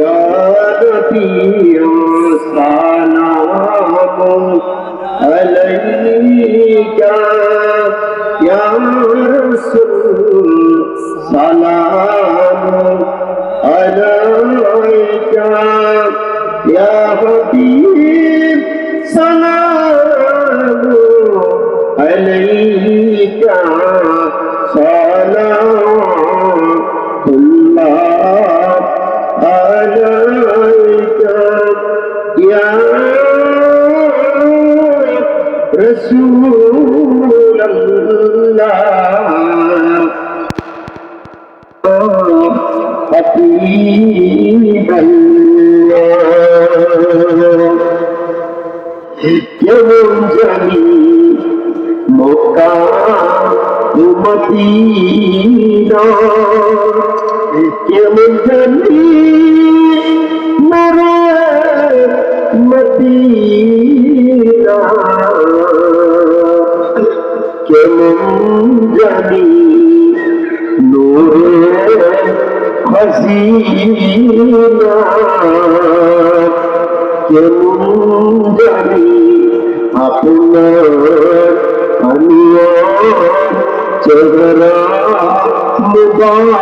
يا نبي سلام عليك يا رسول سلام عليك يا حبيب سلام عليك رسول الله حبيب الله يوم جميل مكة ومدينة يوم جميل مرة مدينة কেমন জানি নূরে হাসিনা কেমন জানি আপনার আনিয়া চেহারা মুবারক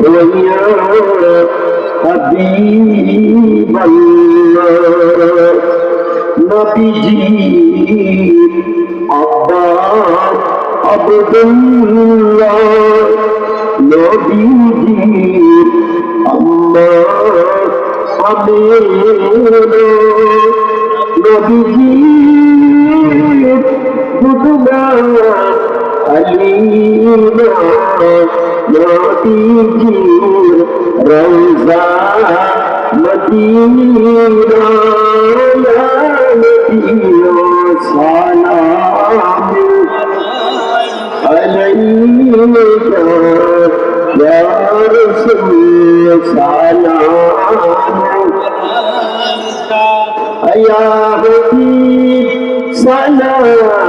ويا حبيب الله نبيجي عباس عبد الله نبيجي عباس عبد الله نبيجي আলিনা নবীজি রওজা মদিনা নবীও সালাম عليك يا رسول سلام يا حبيب سلام